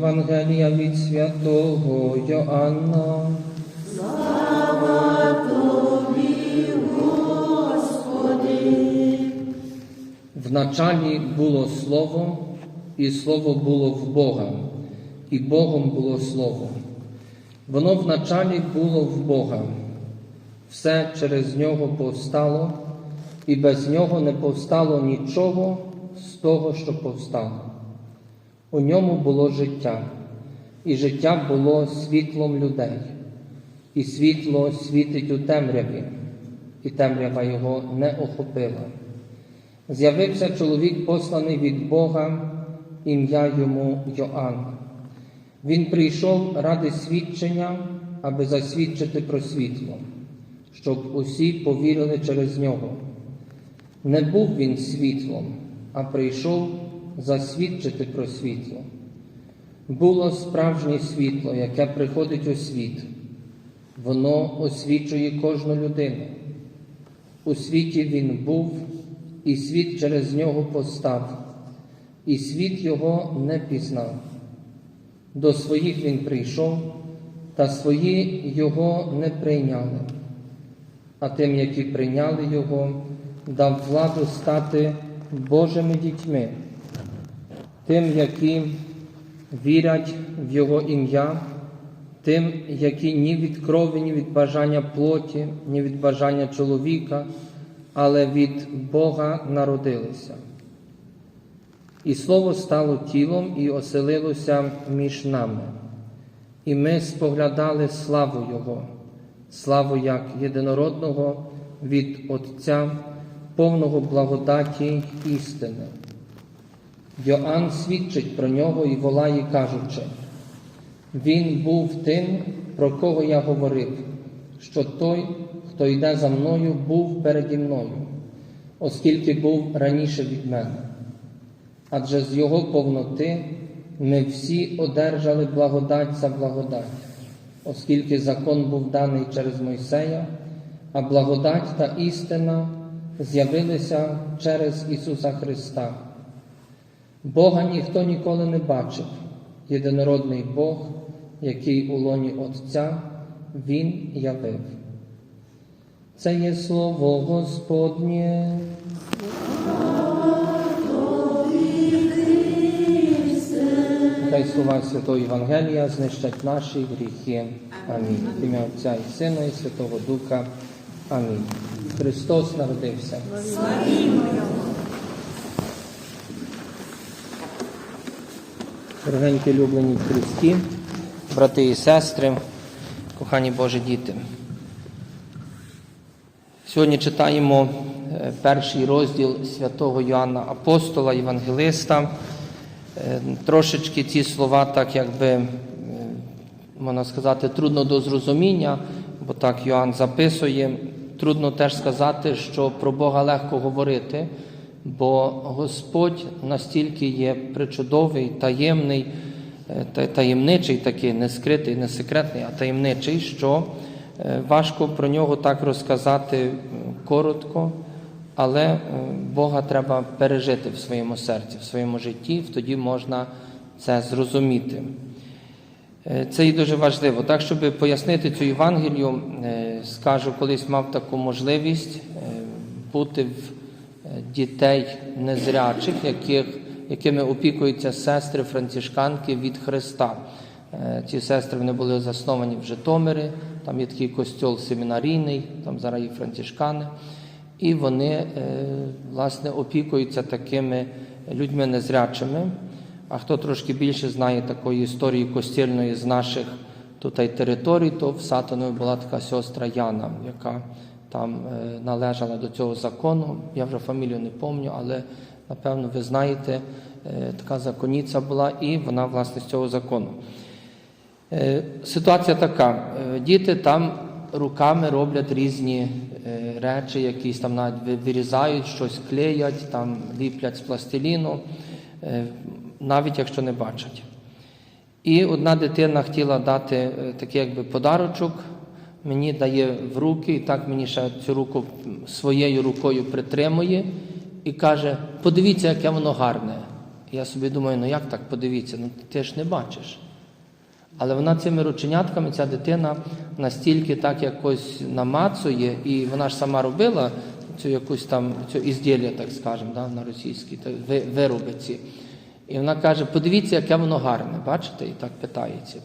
Євангелія від святого Йоанна. В началі було Слово, і Слово було в Бога, і Богом було Слово. Воно в началі було в Бога. Все через нього повстало, і без нього не повстало нічого з того, що повстало. У ньому було життя, і життя було світлом людей, і світло світить у темряві, і темрява його не охопила. З'явився чоловік, посланий від Бога, ім'я йому Йоанн. Він прийшов ради свідчення, аби засвідчити про світло, щоб усі повірили через нього. Не був він світлом, а прийшов засвідчити про світло. Було справжнє світло, яке приходить у світ. Воно освічує кожну людину. У світі він був, і світ через нього постав, і світ його не пізнав. До своїх він прийшов, та свої його не прийняли. А тим, які прийняли його, дав владу стати Божими дітьми, тим, які вірять в Його ім'я, тим, які ні від крові, ні від бажання плоті, ні від бажання чоловіка, але від Бога народилися. І Слово стало тілом і оселилося між нами. І ми споглядали славу Його, славу як єдинородного від Отця, повного благодаті істини. Йоанн свідчить про нього і волає, кажучи, Він був тим, про кого я говорив, що той, хто йде за мною, був переді мною, оскільки був раніше від мене. Адже з його повноти ми всі одержали благодать за благодать, оскільки закон був даний через Мойсея, а благодать та істина з'явилися через Ісуса Христа. Бога ніхто ніколи не бачив, єдинородний Бог, який у лоні Отця Він явив. Це є слово Господнє. Хай слова Святого Євангелія знищать наші гріхи. Амінь. В ім'я Отця і Сина, і Святого Духа. Амінь. Христос народився. Дорогенькі улюблені Христі, брати і сестри, кохані Божі діти. Сьогодні читаємо е, перший розділ святого Йоанна Апостола, Євангелиста. Е, Трошечки ці слова, так якби, е, можна сказати, трудно до зрозуміння, бо так Йоанн записує. Трудно теж сказати, що про Бога легко говорити, бо Господь настільки є причудовий, таємний, е, таємничий такий, не скритий, не секретний, а таємничий, що е, важко про нього так розказати коротко, але е, Бога треба пережити в своєму серці, в своєму житті, тоді можна це зрозуміти. Е, Це і дуже важливо. Так, щоб пояснити цю Євангелію, е, скажу, колись мав таку можливість е, бути в е, дітей незрячих, яких, якими опікуються сестри францишканки від Христа. Е, Ці сестри вони були засновані в Житомирі, там є такий костьол семінарійний, там зараз є францишкани. І вони, е, власне, опікуються такими людьми незрячими. А хто трошки більше знає такої історії костільної з наших тут територій, то в Сатанові була така сестра Яна, яка там е, належала до цього закону. Я вже фамілію не пам'ятаю, але напевно ви знаєте, е, така законниця була, і вона власне з цього закону. Е, Ситуація така: діти там руками роблять різні речі, якісь там навіть вирізають, щось клеять, там ліплять з пластиліну, навіть якщо не бачать. І одна дитина хотіла дати такий якби подарочок, мені дає в руки, і так мені ще цю руку своєю рукою притримує і каже: подивіться, яке воно гарне. Я собі думаю, ну як так подивіться? Ну ти ж не бачиш. Але вона цими рученятками, ця дитина настільки так якось намацує, і вона ж сама робила цю якусь там цю ізділля, так скажемо, да, на російській, вироби ці. І вона каже: подивіться, яке воно гарне, бачите, і так питається.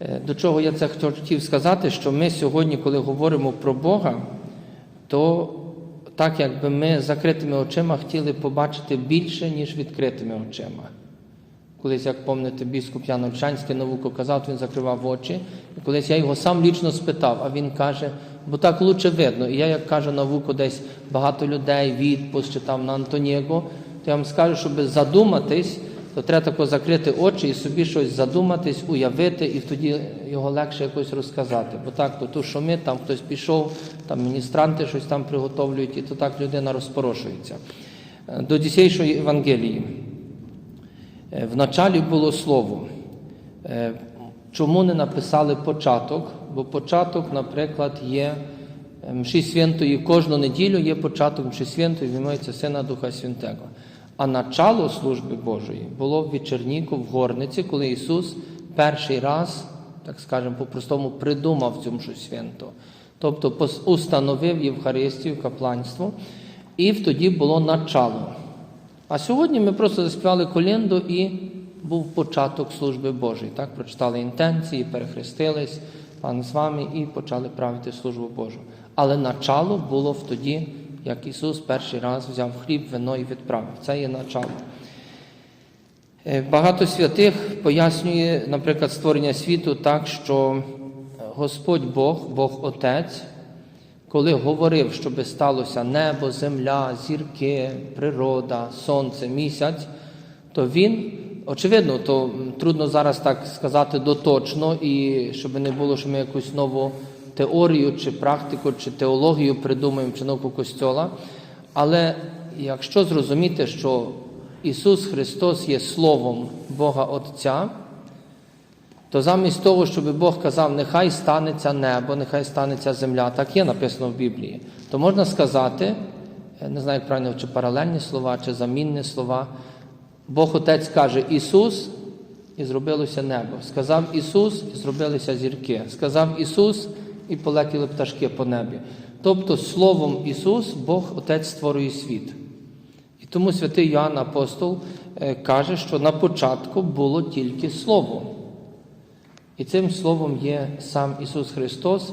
Е, До чого я це хотів сказати, що ми сьогодні, коли говоримо про Бога, то так якби ми закритими очима хотіли побачити більше, ніж відкритими очима. Колись, як пам'ятаєте, біскуп Ян Ольшанський науку казав, він закривав очі. І колись я його сам лічно спитав, а він каже, бо так лучше видно. І я, як кажу науку, десь багато людей, відпуск чи там на Антоніго, то я вам скажу, щоб задуматись, то треба тако закрити очі і собі щось задуматись, уявити, і тоді його легше якось розказати. Бо так, то ту, що ми, там хтось пішов, там міністранти щось там приготовлюють, і то так людина розпорошується. Е, До дійсейшої Євангелії. Е, В началі було слово. Е, Чому не написали початок? Бо початок, наприклад, є мші святої кожну неділю є початок мші святої, вимається Сина Духа Святого. А начало служби Божої було в вечірніку в горниці, коли Ісус перший раз, так скажемо, по-простому придумав цю мшу святу. Тобто установив Євхаристію, капланство, і тоді було начало. А сьогодні ми просто заспівали колінду і був початок служби Божої. Так, прочитали інтенції, перехрестились, пан з вами і почали правити службу Божу. Але начало було в тоді, як Ісус перший раз взяв хліб, вино і відправив. Це є начало. Е, Багато святих пояснює, наприклад, створення світу так, що Господь Бог, Бог Отець, коли говорив, щоб сталося небо, земля, зірки, природа, сонце, місяць, то він, очевидно, то трудно зараз так сказати доточно, і щоб не було, що ми якусь нову теорію, чи практику, чи теологію придумаємо, чи науку Костьола. Але якщо зрозуміти, що Ісус Христос є Словом Бога Отця, то замість того, щоб Бог казав, нехай станеться небо, нехай станеться земля, так є написано в Біблії, то можна сказати, не знаю, як правильно, чи паралельні слова, чи замінні слова. Бог Отець каже Ісус, і зробилося небо. Сказав Ісус, і зробилися зірки. Сказав Ісус, і полетіли пташки по небі. Тобто Словом Ісус Бог Отець створює світ. І тому святий Йоанн Апостол е, каже, що на початку було тільки Слово. І цим словом є сам Ісус Христос.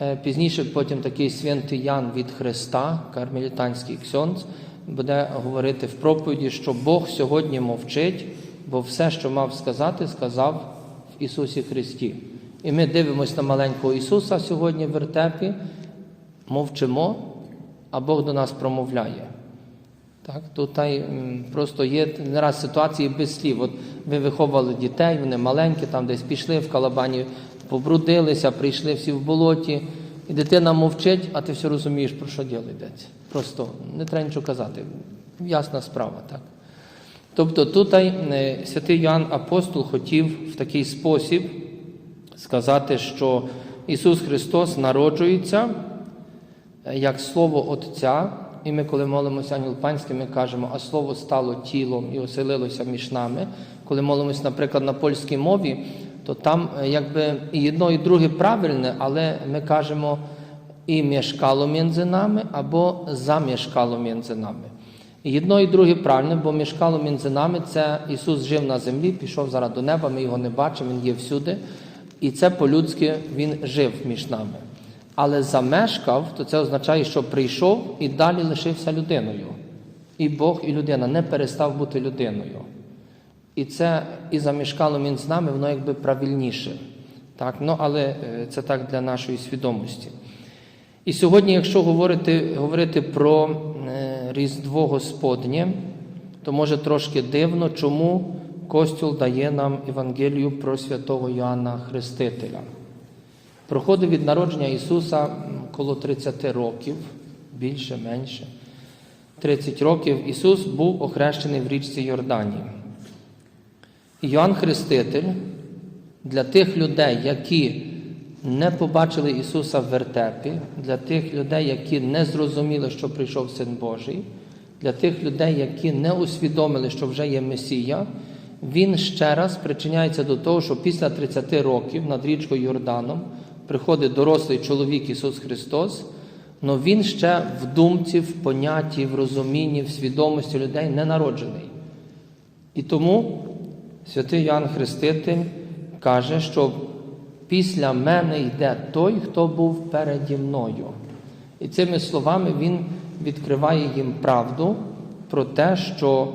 Е, Пізніше потім такий святий Ян від Христа, кармелітанський ксьонц, буде говорити в проповіді, що Бог сьогодні мовчить, бо все, що мав сказати, сказав в Ісусі Христі. І ми дивимося на маленького Ісуса сьогодні в вертепі, мовчимо, а Бог до нас промовляє. Так, тут просто є не раз ситуації без слів. От ви виховували дітей, вони маленькі, там десь пішли в калабані, побрудилися, прийшли всі в болоті, і дитина мовчить, а ти все розумієш, про що діло йдеться. Просто не треба нічого казати. Ясна справа, так. Тобто тут е, святий Йоанн Апостол хотів в такий спосіб сказати, що Ісус Христос народжується е, як Слово Отця, і ми, коли молимося Ангел Панський, ми кажемо, а Слово стало тілом і оселилося між нами. Коли молимося, наприклад, на польській мові, то там е, якби і одно, і друге правильне, але ми кажемо і мешкало між нами, або замешкало між нами. І одно і друге правильне, бо мешкало між нами це Ісус жив на землі, пішов зараз до неба, ми його не бачимо, Він є всюди. І це по-людськи Він жив між нами. Але замешкав, то це означає, що прийшов і далі лишився людиною. І Бог, і людина не перестав бути людиною. І це і замішкало між нами, воно якби правильніше. Так? Ну, але е, це так для нашої свідомості. І сьогодні, якщо говорити, говорити про е, Різдво Господнє, то може трошки дивно, чому Костюл дає нам Євангелію про святого Йоанна Хрестителя. Проходив від народження Ісуса коло 30 років, більше, менше. 30 років Ісус був охрещений в річці Йорданії. Йоанн Хреститель для тих людей, які не побачили Ісуса в вертепі, для тих людей, які не зрозуміли, що прийшов Син Божий, для тих людей, які не усвідомили, що вже є Месія, Він ще раз причиняється до того, що після 30 років над річкою Йорданом приходить дорослий чоловік Ісус Христос, але Він ще в думці, в понятті, в розумінні, в свідомості людей не народжений. І тому святий Йоанн Хреститель каже, що після мене йде той, хто був переді мною. І цими словами він відкриває їм правду про те, що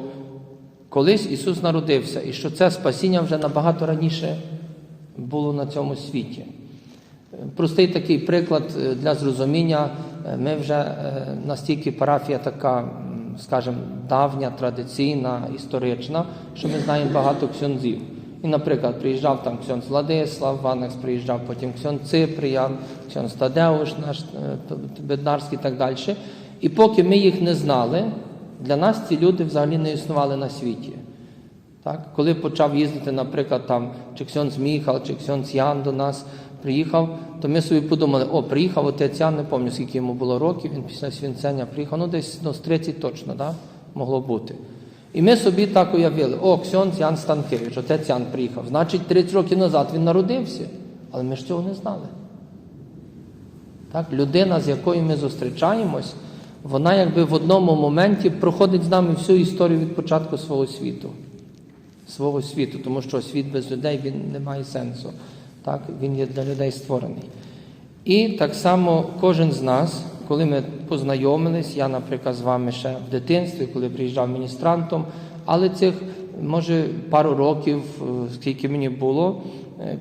колись Ісус народився, і що це спасіння вже набагато раніше було на цьому світі. Простий такий приклад е, для зрозуміння. Е, Ми вже е, настільки парафія така, скажімо, давня, традиційна, історична, що ми знаємо багато ксьонзів. І, наприклад, приїжджав там ксьонз Владислав, Ванекс приїжджав, потім ксьонз Циприян, ксьонз Тадеуш, наш Беднарський і так далі. І поки ми їх не знали, для нас ці люди взагалі не існували на світі. Так? Коли почав їздити, наприклад, там, чи Ксьонц Міхал, чи Ксьонц Ян до нас приїхав, то ми собі подумали, о, приїхав отець Ян, не пам'ятаю, скільки йому було років, він після свінцення приїхав, ну десь ну, з 30 точно, да? могло бути. І ми собі так уявили, о, Ксьонц Ян Станкевич, отець Ян приїхав. Значить, 30 років назад він народився, але ми ж цього не знали. Так? Людина, з якою ми зустрічаємось, вона якби в одному моменті проходить з нами всю історію від початку свого світу. Свого світу, тому що світ без людей він не має сенсу. Так? Він є для людей створений. І так само кожен з нас, коли ми познайомились, я, наприклад, з вами ще в дитинстві, коли приїжджав міністрантом, але цих, може, пару років, е, скільки мені було,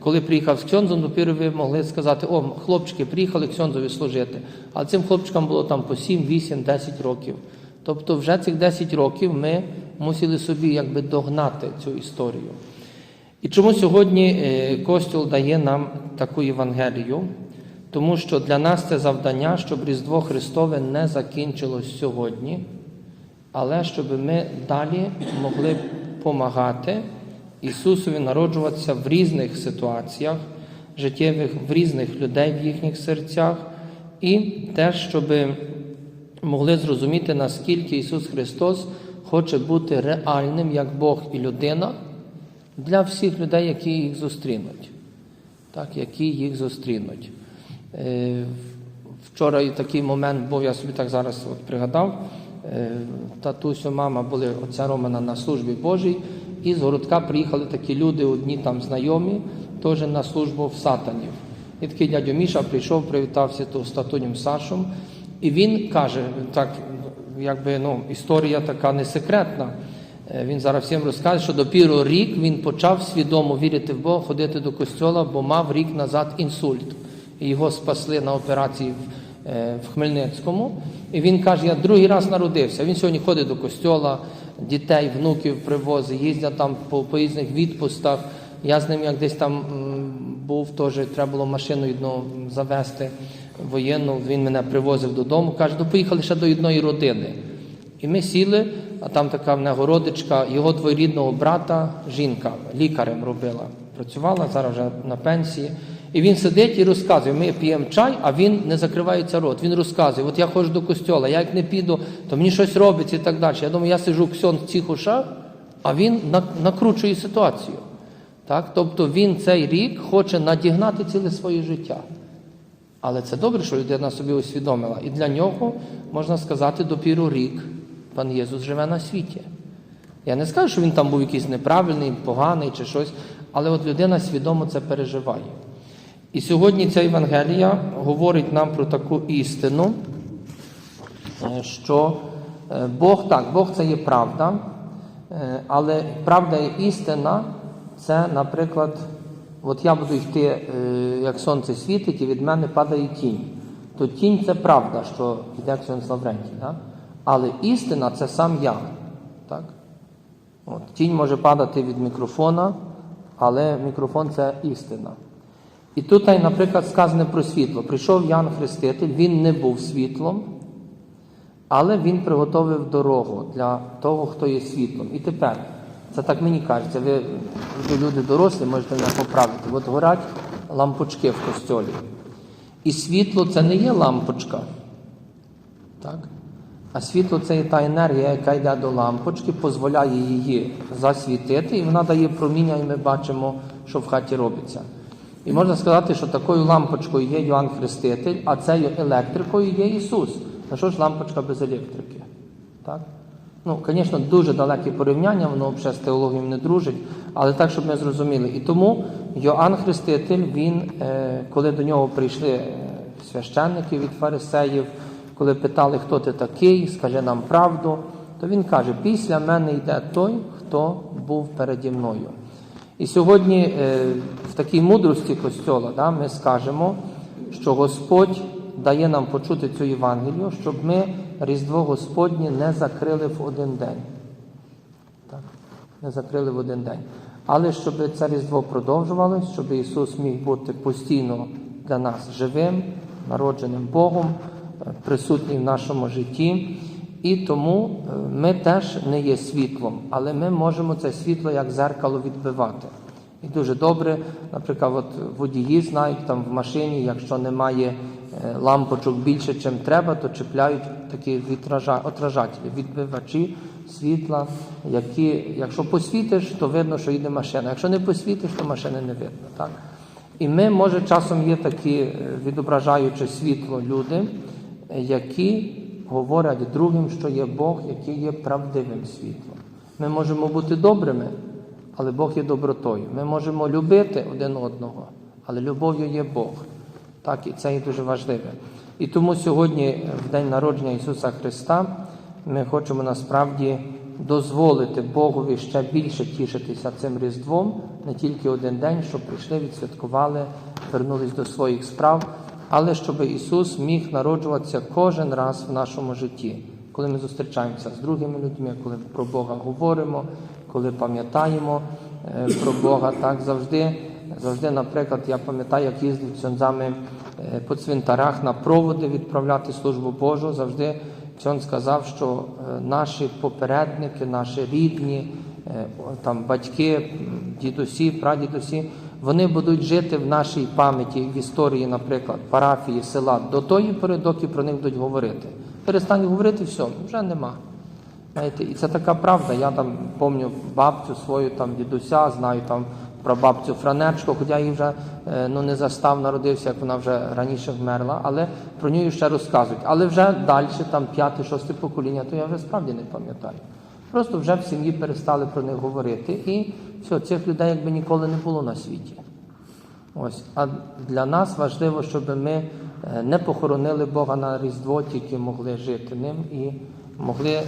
коли приїхав з Ксьонзом, допіру ви могли сказати, о, хлопчики, приїхали Ксьонзові служити. А цим хлопчикам було там по 7, 8, 10 років. Тобто вже цих 10 років ми мусили собі якби догнати цю історію. І чому сьогодні е, Костюл дає нам таку Євангелію? Тому що для нас це завдання, щоб Різдво Христове не закінчилось сьогодні, але щоб ми далі могли допомагати Ісусові народжуватися в різних ситуаціях життєвих, в різних людей в їхніх серцях, і теж, щоб могли зрозуміти, наскільки Ісус Христос хоче бути реальним як Бог і людина для всіх людей, які їх зустрінуть. Так, які їх зустрінуть. Е, Вчора такий момент був, я собі так зараз от пригадав. Е, Татусю, мама були отця Романа на службі Божій, і з городка приїхали такі люди, одні там знайомі, теж на службу в сатанів. І такий дядько Міша прийшов, привітався тут з татунем Сашом, і він каже, так, якби ну, історія така не секретна. Е, Він зараз всім розкаже, що допіру рік він почав свідомо вірити в Бога, ходити до костьола, бо мав рік назад інсульт. І його спасли на операції в, е, в Хмельницькому. І він каже: я другий раз народився. Він сьогодні ходить до костьола, дітей, внуків привозить, їздять там по, по різних відпустах. Я з ним як десь там був, теж треба було машину одну завести воєнну. Він мене привозив додому. Каже, ну поїхали ще до одної родини. І ми сіли, а там така в нього родичка, його двоюрідного брата, жінка, лікарем робила, працювала, зараз вже на пенсії. І він сидить і розказує, ми п'ємо чай, а він не закривається рот. Він розказує, от я ходжу до костьола, я як не піду, то мені щось робиться і так далі. Я думаю, я сижу ксьон в цих ушах, а він накручує ситуацію. Так? Тобто він цей рік хоче надігнати ціле своє життя. Але це добре, що людина собі усвідомила. І для нього, можна сказати, допіру рік пан Єсус живе на світі. Я не скажу, що він там був якийсь неправильний, поганий чи щось, але от людина свідомо це переживає. І сьогодні ця Євангелія говорить нам про таку істину, е, що е, Бог так, Бог це є правда, е, але правда і істина це, наприклад, от я буду йти, як сонце світить, і від мене падає тінь. То тінь це правда, що йде Ксьон Лаврентій. Да? Але істина це сам я. Так? От. Тінь може падати від мікрофона, але мікрофон це істина. І тут, наприклад, сказане про світло. Прийшов Ян Хреститель, він не був світлом, але він приготовив дорогу для того, хто є світлом. І тепер, це так мені кажеться, ви, ви люди дорослі, можете мене поправити. От горять лампочки в костьолі. І світло це не є лампочка. Так? А світло це є та енергія, яка йде до лампочки, дозволяє її засвітити, і вона дає проміння, і ми бачимо, що в хаті робиться. І можна сказати, що такою лампочкою є Йоанн Хреститель, а цією електрикою є Ісус. На що ж лампочка без електрики? Так? Ну, звісно, дуже далекі порівняння, воно взагалі з теологією не дружить, але так, щоб ми зрозуміли. І тому Йоанн Хреститель, він, е, коли до нього прийшли е, священники від фарисеїв, коли питали, хто ти такий, скажи нам правду, то він каже: після мене йде той, хто був переді мною. І сьогодні е, в такій мудрості Костьола да, ми скажемо, що Господь дає нам почути цю Євангелію, щоб ми Різдво Господнє не закрили в один день. Так, не закрили в один день. Але щоб це Різдво продовжувалось, щоб Ісус міг бути постійно для нас живим, народженим Богом, е, присутній в нашому житті. І тому е, ми теж не є світлом, але ми можемо це світло як зеркало відбивати. І дуже добре, наприклад, от водії знають там в машині, якщо немає е, лампочок більше, чим треба, то чіпляють такі відража- отражателі, відбивачі світла, які, якщо посвітиш, то видно, що йде машина. Якщо не посвітиш, то машини не видно. Так? І ми, може, часом є такі, е, відображаючи світло люди, які говорять другим, що є Бог, який є правдивим світлом. Ми можемо бути добрими, але Бог є добротою. Ми можемо любити один одного, але любов'ю є Бог. Так, і це є дуже важливе. І тому сьогодні, в день народження Ісуса Христа, ми хочемо насправді дозволити Богові ще більше тішитися цим Різдвом, не тільки один день, щоб прийшли, відсвяткували, вернулись до своїх справ, але щоб Ісус міг народжуватися кожен раз в нашому житті, коли ми зустрічаємося з другими людьми, коли про Бога говоримо, коли пам'ятаємо е, про Бога, так завжди. Завжди, наприклад, я пам'ятаю, як їздив цьонзами е, по цвинтарах на проводи відправляти службу Божу. Завжди Цьон сказав, що е, наші попередники, наші рідні, там батьки, дідусі, прадідусі, вони будуть жити в нашій пам'яті, в історії, наприклад, парафії, села до тої пори, доки про них будуть говорити. Перестань говорити, все, вже нема. Знаєте, і це така правда. Я там пам'ятаю бабцю свою, там дідуся, знаю там про бабцю Франечко, хоча її вже е, ну, не застав, народився, як вона вже раніше вмерла, але про неї ще розказують. Але вже далі, там п'яте, шосте покоління, то я вже справді не пам'ятаю. Просто вже в сім'ї перестали про них говорити, і все, цих людей якби ніколи не було на світі. Ось, а для нас важливо, щоб ми е, не похоронили Бога на Різдво, тільки могли жити ним і могли е,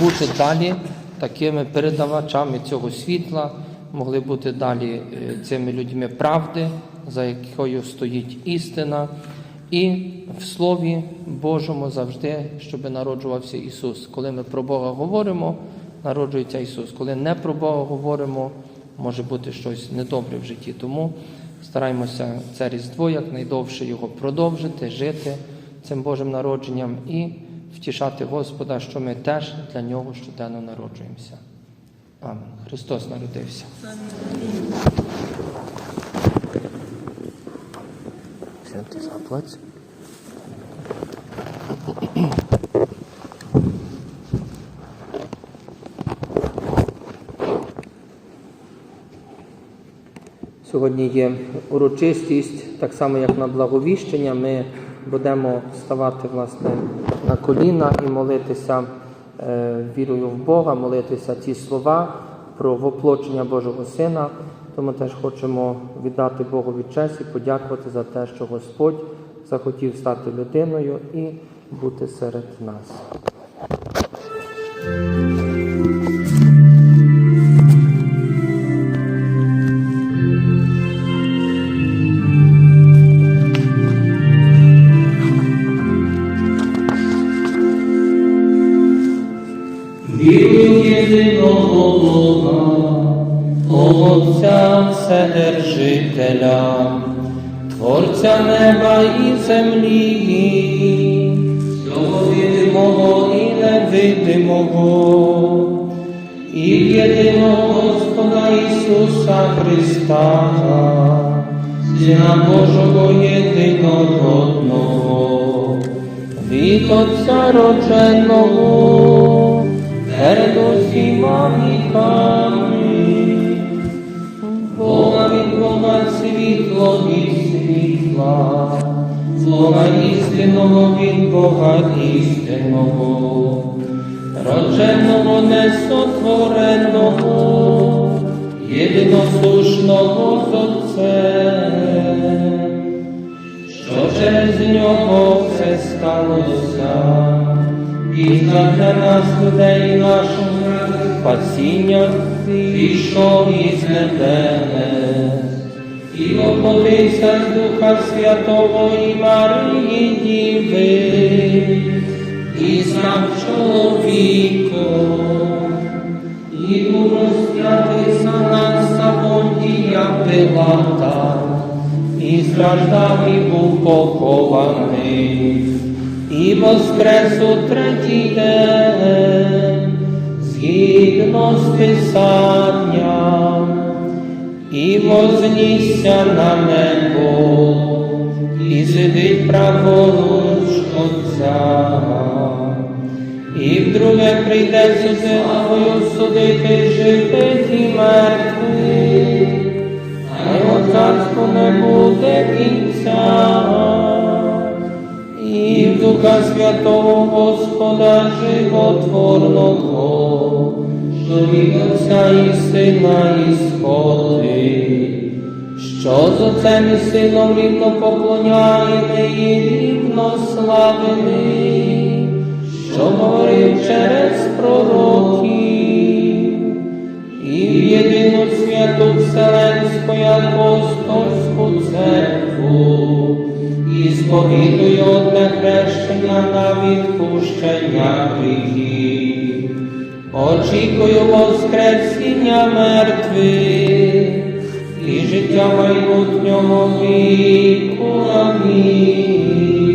бути далі такими передавачами цього світла, могли бути далі е, цими людьми правди, за якою стоїть істина, і в Слові Божому завжди, щоб народжувався Ісус. Коли ми про Бога говоримо, народжується Ісус. Коли не про Бога говоримо, може бути щось недобре в житті. Тому стараємося це Різдво якнайдовше його продовжити, жити цим Божим народженням і втішати Господа, що ми теж для нього щоденно народжуємося. Амен. Христос народився. Святий заплаць. Сьогодні є урочистість, так само як на благовіщення. Ми будемо ставати власне на коліна і молитися е, вірою в Бога, молитися ці слова про воплочення Божого Сина. Тому теж хочемо віддати Богові честь і подякувати за те, що Господь захотів стати людиною і бути серед нас. Вседержителя, Творця неба і землі, всього видимого і невидимого, і єдиного Господа Ісуса Христа, Сина Божого єдинородного, від Отця родженого, перед усіма віками, світла, Слова істинного від Бога істинного, родженого несотвореного, єдиносушного з Отцем, що через нього все сталося, і для нас людей наших спасіння пішов із небес, і воплотився з Духа Святого і Марії Діви, і став чоловіком, і був розп'ятий за нас Савонтія Пилата, і страждав і був похований, і воскрес у третій день, згідно з Писанням, і вознісся на небо, і сидить праворуч Отця. І вдруге прийде судилою судити живих і мертвих, а його царство не буде кінця. І в Духа Святого Господа животворного, від Отця і Сина і сходить, що з Отцем і Сином рівно поклоняємо і рівно славимо, що говорив через пророків, і в єдину святу Вселенську апостольську церкву, і сповідую одне хрещення на відпущення гріхів. Очікую воскресіння мертвих і життя майбутнього віку. Амінь.